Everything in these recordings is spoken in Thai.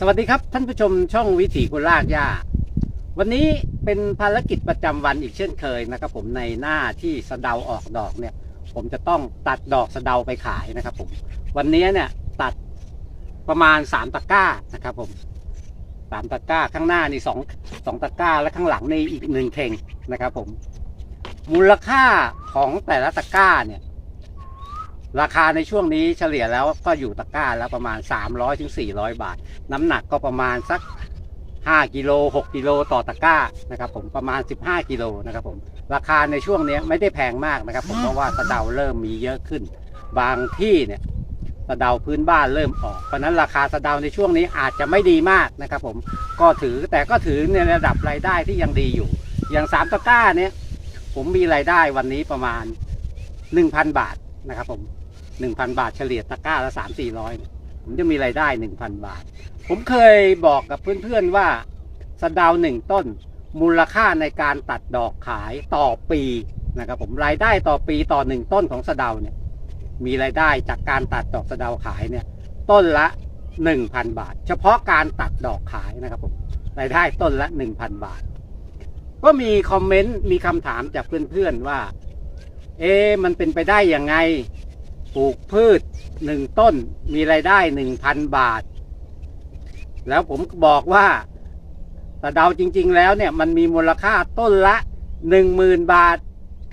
สวัสดีครับท่านผู้ชมช่องวิถีคนลากหญ้าวันนี้เป็นภารกิจประจำวันอีกเช่นเคยนะครับ ผมในหน้าที่สะเดาออกดอกเนี่ย ผมจะต้องตัดดอกสะเดาไปขายนะครับ ผม วันนี้เนี่ยตัดประมาณสามตะกร้านะครับ ผมสามตะกร้าข้างหน้านี่สองสองตะกร้าและข้างหลังนี่อีกหนึ่งเข่งนะครับ ผม มูลค่าของแต่ละตะกร้าเนี่ย ราคาในช่วงนี้เฉลี่ยแล้วก็อยู่ตะกร้าแล้วประมาณ300ถึง400 บาท น้ำหนักก็ประมาณสัก 5กิโล6กิโลต่อตะกร้านะครับผมประมาณ 15กิโลนะครับผมราคาในช่วงนี้ไม่ได้แพงมากนะครับผมเพราะว่าสะเดาเริ่มมีเยอะขึ้น บางที่เนี่ยสะเดาพื้นบ้านเริ่มออกเพราะฉะนั้นราคาสะเดาในช่วงนี้อาจจะไม่ดีมากนะครับผมก็ถือแต่ก็ถือในระดับรายได้ที่ยังดีอยู่ อย่างสามตะกร้าเนี่ยผมมีรายได้วันนี้ประมาณ 1,000 บาทนะครับผม หนึ่งพันบาทเฉลี่ยตะกร้าละสามสี่ร้อยผมจะมีรายได้หนึ่งพันบาท ผมเคยบอกกับเพื่อนๆว่าสะดาวหนึ่งต้น มูลค่าในการตัดดอกขายต่อปีนะครับผมรายได้ต่อปีต่อหนึ่งต้นของสะดาวเนี่ยมีรายได้จากการตัดดอกสะดาวขายเนี่ยต้นละหนึ่งพันบาท เฉพาะการตัดดอกขายนะครับผมรายได้ต้นละหนึ่งพันบาท ก็มีคอมเมนต์มีคำถามจากเพื่อนๆว่า เอ๊มันเป็นไปได้ยังไง ปลูกพืชหนึ่งต้นมีรายได้หนึ่งพันบาท แล้วผมบอกว่าสะเดาจริง ๆ แล้วเนี่ยมันมีมูลค่าต้นละหนึ่งหมื่นบาท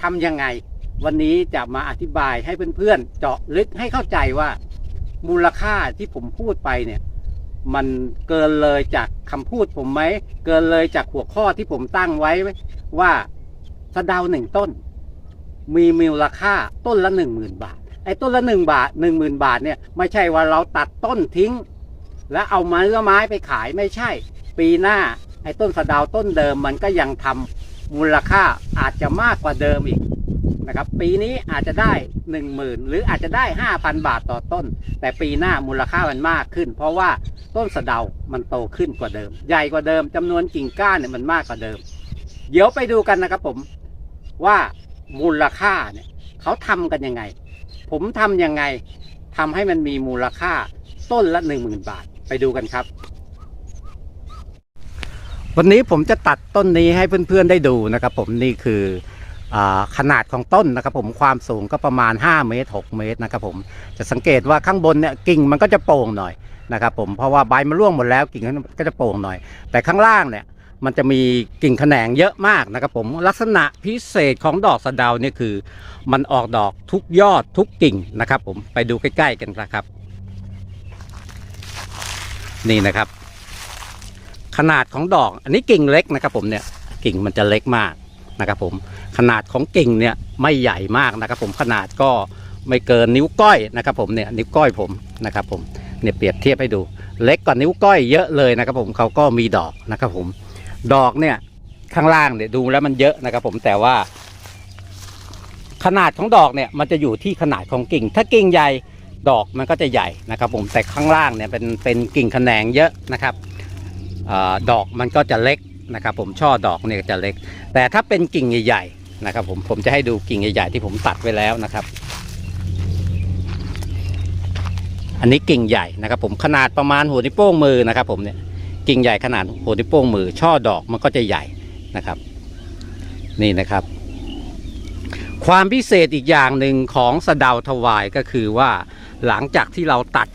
ทำยังไง วันนี้จะมาอธิบายให้เพื่อนๆเจาะลึกให้เข้าใจว่า มูลค่าที่ผมพูดไปเนี่ย มันเกินเลยจากคำพูดผมไหมเกินเลยจากหัวข้อที่ผมตั้งไว้ไหมว่าสะเดาหนึ่งต้น มีมูลค่าต้นละหนึ่งหมื่นบาท ไอ้ต้นละหนึ่งบาทหนึ่งหมื่นบาทเนี่ยไม่ใช่ว่าเราตัดต้นทิ้ง แล้วเอาไม้ก็ไม้ไปขายไม่ใช่ ปีหน้าไอ้ต้นสะดาวต้นเดิมมันก็ยังทำมูลค่าอาจจะมากกว่าเดิมอีกนะครับปีนี้อาจจะได้หนึ่งหมื่นหรืออาจจะได้ห้าพันบาทต่อต้น แต่ปีหน้ามูลค่ามันมากขึ้น เพราะว่าต้นสะเดามันโตขึ้นกว่าเดิม ใหญ่กว่าเดิมจำนวนกิ่งก้านเนี่ยมันมากกว่าเดิม เดี๋ยวไปดูกันนะครับผมว่ามูลค่าเนี่ยเขาทำกันยังไง ผมทำยังไงทำให้มันมีมูลค่าต้นละหนึ่งหมื่นบาทไปดูกันครับ วันนี้ผมจะตัดต้นนี้ให้เพื่อนๆได้ดูนะครับ ผมนี่คืออขนาดของต้นนะครับ ผมความสูงก็ประมาณ 5 เมตร 6 เมตรนะครับ ผมจะสังเกตว่าข้างบนเนี่ยกิ่งมันก็จะโป่งหน่อยนะครับผมเพราะว่าใบมันร่วงหมดแล้วกิ่งมันก็จะโป่งหน่อย แต่ข้างล่างเนี่ย มันจะมีกิ่งแขนงเยอะมากนะครับผมลักษณะพิเศษของดอกสะเดาเนี่ยคือ มันออกดอกทุกยอดทุกกิ่งนะครับ ผมไปดูใกล้ ๆ กันนะครับ นี่นะครับ ขนาดของดอก อันนี้กิ่งเล็กนะครับ ผมเนี่ยกิ่งมันจะเล็กมากนะครับ ผมขนาดของกิ่งเนี่ยไม่ใหญ่มากนะครับ ผมขนาดก็ไม่เกินนิ้วก้อยนะครับ ผมเนี่ยนิ้วก้อยผมนะครับ ผมเนี่ยเปรียบเทียบให้ดู เล็กกว่านิ้วก้อยเยอะเลยนะครับ ผมเขาก็มีดอกนะครับ ผม ดอกเนี่ย ข้างล่างเนี่ยดูแล้วมันเยอะนะครับ ผมแต่ว่า ขนาดของดอกเนี่ย มันจะอยู่ที่ขนาดของกิ่ง ถ้ากิ่งใหญ่ดอกมันก็จะใหญ่นะครับ ผมแต่ข้างล่างเนี่ยเป็นเป็นกิ่งแขนงเยอะนะครับอดอกมันก็จะเล็กนะครับ ผมช่อดอกเนี่ยจะเล็ก แต่ถ้าเป็นกิ่งใหญ่ๆนะครับ ผมผมจะให้ดูกิ่งใหญ่ๆที่ผมตัดไว้แล้วนะครับ อันนี้กิ่งใหญ่นะครับ ผมขนาดประมาณหัวนิ้วโป้งมือนะครับ ผมเนี่ย กิ่งใหญ่ขนาดหัวนิ้วโป้งมือ ช่อดอกมันก็จะใหญ่นะครับ นี่นะครับ ความพิเศษอีกอย่างหนึ่งของสะเดาถวายก็คือว่าหลังจากที่เราตัด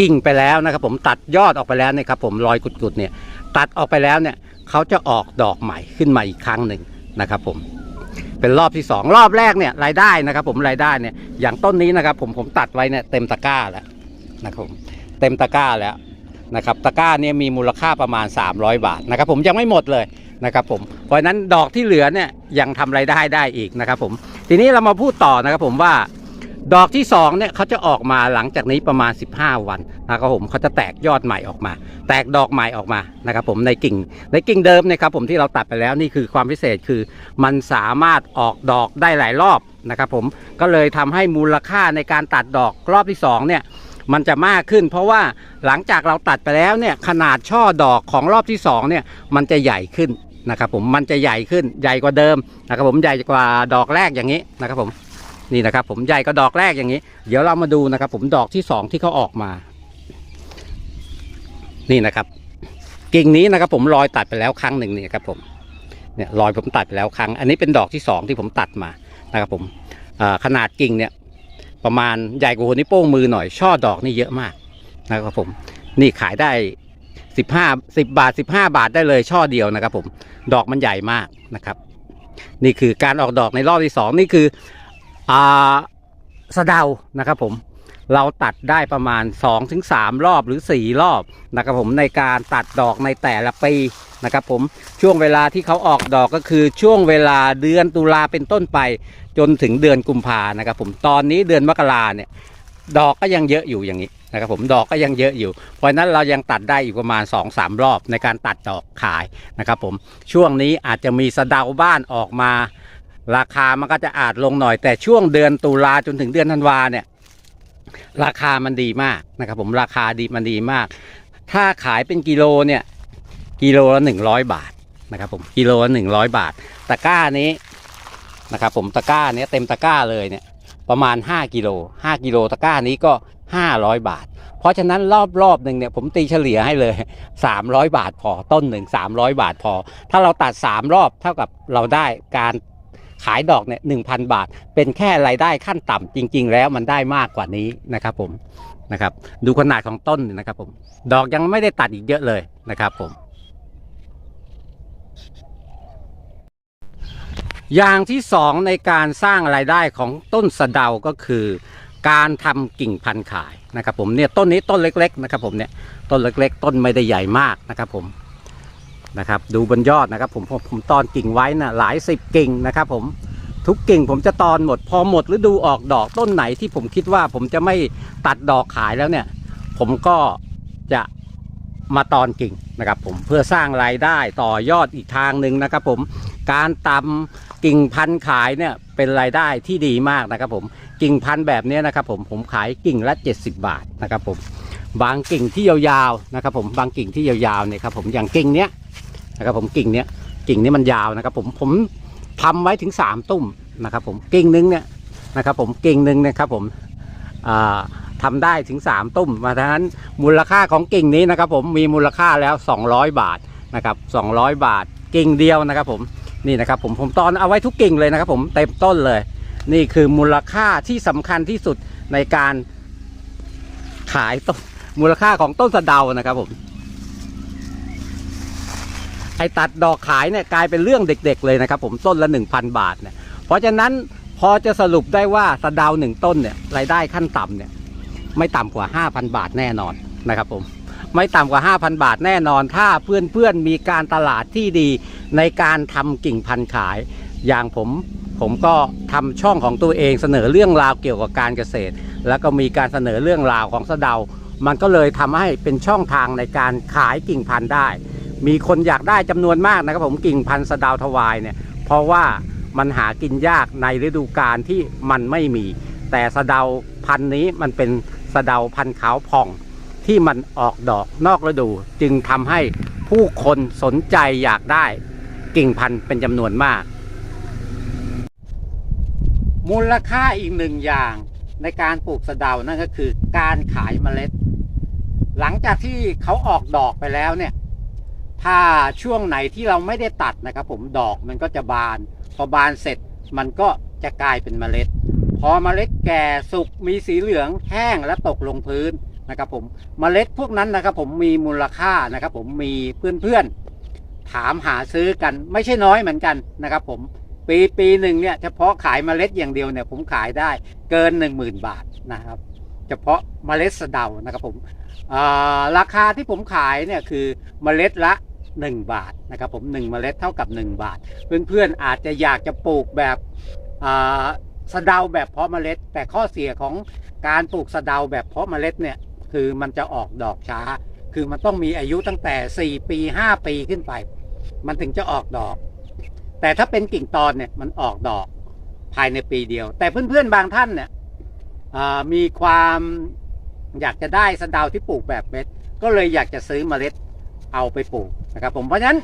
กิ่งไปแล้วนะครับผมตัดยอดออกไปแล้วเนี่ยครับผมรอยกุดๆเนี่ยตัดออกไปแล้วเนี่ยเขาจะออกดอกใหม่ขึ้นมาอีกครั้งหนึ่งนะครับผมเป็นรอบที่สองรอบแรกเนี่ยรายได้นะครับ ผมรายได้เนี่ยอย่างต้นนี้นะครับ ผมผมตัดไว้เนี่ยเต็มตะกร้าแล้วนะครับผมเต็มตะกร้าแล้ว นะครับตะกร้าเนี่ยมีมูลค่าประมาณ 300 บาทนะครับผมยังไม่หมดเลยนะครับผมเพราะนั้นดอกที่เหลือเนี่ยยังทำรายได้ได้อีกนะครับผมทีนี้เรามาพูดต่อนะครับผมว่าดอกที่สองเนี่ยเขาจะออกมาหลังจากนี้ประมาณ 15 วันนะครับผมเขาจะแตกยอดใหม่ออกมา แตกดอกใหม่ออกมานะครับผมในกิ่งในกิ่งเดิมนะครับผมที่เราตัดไปแล้วนี่คือความพิเศษคือ มันสามารถออกดอกได้หลายรอบนะครับผมก็เลยทำให้มูลค่าในการตัดดอกรอบที่สองเนี่ย มันจะมากขึ้น เพราะว่าหลังจากเราตัดไปแล้วเนี่ยขนาดช่อดอกของรอบที่สองเนี่ยมันจะใหญ่ขึ้นนะครับผมมันจะใหญ่ขึ้นใหญ่กว่าเดิมนะครับผมใหญ่กว่าดอกแรกอย่างนี้นะครับผมนี่นะครับผมใหญ่ก็ดอกแรกอย่างนี้ เดี๋ยวเรามาดูนะครับผมดอกที่สองที่เขาออกมา นี่นะครับ กิ่งนี้นะครับผมรอยตัดไปแล้วครั้งหนึ่งนี่ครับผมเนี่ยรอยผมตัดไปแล้วครั้ง อันนี้เป็นดอกที่สองที่ผมตัดมานะครับผมขนาดกิ่งเนี่ย ประมาณใหญ่กว่าหัวนิ้วโป้งมือหน่อย ช่อดอกนี่เยอะมากนะครับผม นี่ขายได้สิบห้าสิบบาทสิบห้าบาทได้เลยช่อเดียวนะครับผม ดอกมันใหญ่มากนะครับ นี่คือการออกดอกในรอบที่สองนี่คืออ่าสะเดานะครับผมเราตัดได้ประมาณ 2-3 รอบหรือ 4 รอบนะครับผมในการตัดดอกในแต่ละปีนะครับผมช่วงเวลาที่เขาออกดอกก็คือช่วงเวลาเดือนตุลาเป็นต้นไป จนถึงเดือนกุมภานะครับผมตอนนี้เดือนมกราเนี่ยดอกก็ยังเยอะอยู่อย่างนี้นะครับผมดอกก็ยังเยอะอยู่ เพราะนั้นเรายังตัดได้อีกประมาณ 2-3 รอบในการตัดดอกขายนะครับผมช่วงนี้อาจจะมีสะเดาบ้านออกมา ราคามันก็จะอาจลงหน่อย แต่ช่วงเดือนตุลาจนถึงเดือนธันวาเนี่ยราคามันดีมากนะครับผมราคาดีมันดีมาก ถ้าขายเป็นกิโลเนี่ยกิโลละหนึ่งร้อยบาทนะครับผมกิโลละหนึ่งร้อยบาทตะกร้านี้ นะครับผมตะกร้าเนี้ยเต็มตะกร้าเลยเนี่ยประมาณ 5กิโล5กิโลตะกร้านี้ก็ 500 บาท เพราะฉะนั้นรอบรอบหนึ่งเนี่ยผมตีเฉลี่ยให้เลย 300 บาทพอต้นหนึ่ง300 บาทพอ ถ้าเราตัด 3 รอบเท่ากับเราได้การขายดอกเนี่ยหนึ่งพันบาท เป็นแค่รายได้ขั้นต่ำจริง ๆ แล้วมันได้มากกว่านี้นะครับผมนะครับดูขนาดของต้นนะครับผมดอกยังไม่ได้ตัดอีกเยอะเลยนะครับผม อย่างที่สองในการสร้างรายได้ของต้นสะเดาก็คือ การทำกิ่งพันธุ์ขายนะครับผมเนี่ยต้นนี้ต้นเล็กๆนะครับผมเนี่ยต้นเล็กๆ ต้นไม่ได้ใหญ่มากนะครับผมนะครับดูบนยอดนะครับผมผมผมตอนกิ่งไว้นะหลายสิบกิ่งนะครับผมทุกกิ่งผมจะตอนหมด พอหมดฤดูออกดอกต้นไหนที่ผมคิดว่าผมจะไม่ตัดดอกขายแล้วเนี่ย ผมก็จะมาตอนกิ่งนะครับผมเพื่อสร้างรายได้ต่อยอดอีกทางหนึ่งนะครับผมการตำ กิ่งพันธุ์ขายเนี่ยเป็นรายได้ที่ดีมากนะครับผมกิ่งพันธุ์แบบนี้นะครับผมผมขายกิ่งละ 70 บาทนะครับผมบางกิ่งที่ยาวๆนะครับผมบางกิ่งที่ยาวๆเนี่ยครับผมอย่างกิ่งเนี้ยนะครับผมกิ่งเนี้ยกิ่งนี้มันยาวนะครับผมผมทำไว้ถึง 3 ตุ้มนะครับผมกิ่งหนึงเนี่ยนะครับผมกิ่งหนึงนะครับผมอ่าทำได้ถึง 3 ตุ้มมาดังนั้นมูลค่าของกิ่งนี้นะครับผมมีมูลค่าแล้ว 200 บาทนะครับ200 บาทกิ่งเดียวนะครับผม นี่นะครับผมผมตอนเอาไว้ทุกกิ่งเลยนะครับ ผมเต็มต้นเลย นี่คือมูลค่าที่สำคัญที่สุดในการขายต้นมูลค่าของต้นสะเดานะครับผมไอตัดดอกขายเนี่ยกลายเป็นเรื่องเด็ก ๆ เลยนะครับ ผมต้นละ 1,000 บาทเนี่ยเพราะฉะนั้นพอจะสรุปได้ว่าสะเดาหนึ่งต้นเนี่ยรายได้ขั้นต่ำเนี่ยไม่ต่ำกว่า 5,000 บาทแน่นอนนะครับผม ไม่ต่ำกว่า 5,000 บาทแน่นอน ถ้าเพื่อนๆมีการตลาดที่ดีในการทำกิ่งพันธุ์ขาย อย่างผมผมก็ทำช่องของตัวเองเสนอเรื่องราวเกี่ยวกับการเกษตร แล้วก็มีการเสนอเรื่องราวของสะเดา มันก็เลยทำให้เป็นช่องทางในการขายกิ่งพันธุ์ได้ มีคนอยากได้จำนวนมากนะครับผมกิ่งพันธุ์สะเดาทวายเนี่ย เพราะว่ามันหากินยากในฤดูกาลที่มันไม่มี แต่สะเดาพันธุ์นี้มันเป็นสะเดาพันธุ์ขาวผ่อง ที่มันออกดอกนอกฤดู จึงทำให้ผู้คนสนใจอยากได้กิ่งพันธุ์เป็นจำนวนมาก มูลค่าอีกหนึ่งอย่างในการปลูกสะเดานั่นก็คือการขายเมล็ด หลังจากที่เขาออกดอกไปแล้วเนี่ย ถ้าช่วงไหนที่เราไม่ได้ตัดนะครับ ผมดอกมันก็จะบาน พอบานเสร็จมันก็จะกลายเป็นเมล็ด พอเมล็ดแก่สุกมีสีเหลืองแห้งและตกลงพื้น นะครับผมเมล็ดพวกนั้นนะครับผมมีมูลค่านะครับผมมีเพื่อนๆถามหาซื้อกันไม่ใช่น้อยเหมือนกันนะครับผมปีปีหนึ่งเนี่ยเฉพาะขายเมล็ดอย่างเดียวเนี่ยผมขายได้เกิน 1 0,000 บาทนะครับ เฉพาะเมล็ดสะเดานะครับผมราคาที่ผมขายเนี่ยคือเมล็ดละ 1 บาทนะครับผม1เมล็ดเท่ากับ 1 บาท เพื่อนๆอาจจะอยากจะปลูกแบบสะเดาแบบเพาะเมล็ด แต่ข้อเสียของการปลูกสะเดาแบบเพาะเมล็ดเนี่ย คือมันจะออกดอกช้า คือมันต้องมีอายุตั้งแต่ 4 ปี 5 ปีขึ้นไป มันถึงจะออกดอก แต่ถ้าเป็นกิ่งตอนเนี่ยมันออกดอกภายในปีเดียว แต่เพื่อนๆบางท่านเนี่ยมีความอยากจะได้สะดาที่ปลูกแบบเม็ด ก็เลยอยากจะซื้อเมล็ดเอาไปปลูกนะครับผมเพราะฉะนั้น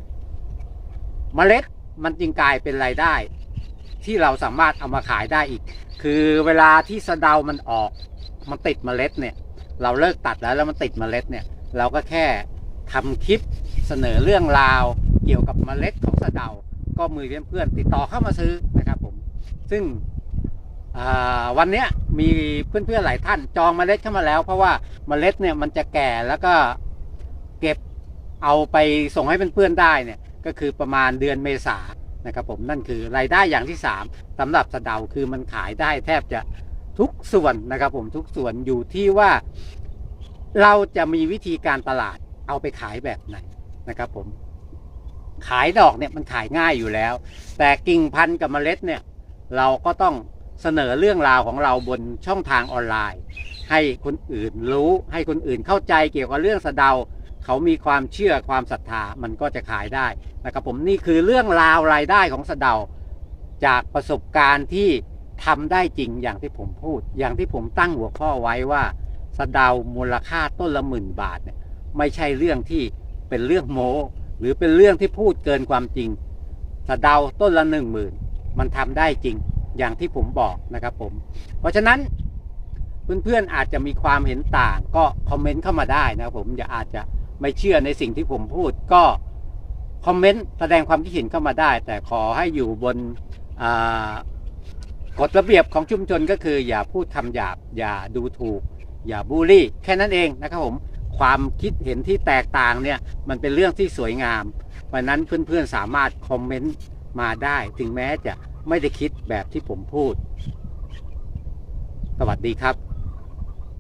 เมล็ดมันจึงกลายเป็นรายได้ ที่เราสามารถเอามาขายได้อีก คือเวลาที่สะเดามันออก มันติดเมล็ดเนี่ย เราเลิกตัดแล้วแล้วมันติดเมล็ดเนี่ย เราก็แค่ทำคลิปเสนอเรื่องราว เกี่ยวกับเมล็ดของสะเดา ก็มือเพื่อนๆติดต่อเข้ามาซื้อนะครับผม ซึ่งวันนี้มีเพื่อนๆหลายท่านจองเมล็ดเข้ามาแล้ว เพราะว่าเมล็ดเนี่ยมันจะแก่แล้วก็เก็บเอาไปส่งให้เพื่อนๆได้เนี่ยก็คือประมาณเดือนเมษานะครับผมนั่นคือรายได้อย่างที่ 3สำหรับสะเดาคือมันขายได้แทบจะ ทุกส่วนนะครับผมทุกส่วนอยู่ที่ว่าเราจะมีวิธีการตลาดเอาไปขายแบบไหนนะครับผมขายดอกเนี่ยมันขายง่ายอยู่แล้ว แต่กิ่งพันธุ์กับเมล็ดเนี่ยเราก็ต้องเสนอเรื่องราวของเราบนช่องทางออนไลน์ ให้คนอื่นรู้ให้คนอื่นเข้าใจเกี่ยวกับเรื่องสะเดา เขามีความเชื่อความศรัทธามันก็จะขายได้นะครับผมนี่คือเรื่องราวรายได้ของสะเดา จากประสบการณ์ที่ ทำได้จริงอย่างที่ผมพูด อย่างที่ผมตั้งหัวข้อไว้ว่าสะดามูลค่าต้นละหมื่นบาทเนี่ยไม่ใช่เรื่องที่เป็นเรื่องโม้หรือเป็นเรื่องที่พูดเกินความจริงสะดาต้นละหนึ่งหมื่นมันทำได้จริงอย่างที่ผมบอกนะครับผม เพราะฉะนั้นเพื่อนๆอาจจะมีความเห็นต่างก็คอมเมนต์เข้ามาได้นะครับผมอย่าอาจจะไม่เชื่อในสิ่งที่ผมพูดก็คอมเมนต์แสดงความคิดเห็นเข้ามาได้ แต่ขอให้อยู่บนอ่า กฎระเบียบของชุมชนก็คือ อย่าพูดคำหยาบ อย่าดูถูก อย่าบูลลี่ แค่นั้นเองนะครับผมความคิดเห็นที่แตกต่างเนี่ยมันเป็นเรื่องที่สวยงามวันนั้นเพื่อนๆสามารถคอมเมนต์มาได้ ถึงแม้จะไม่ได้คิดแบบที่ผมพูด สวัสดีครับ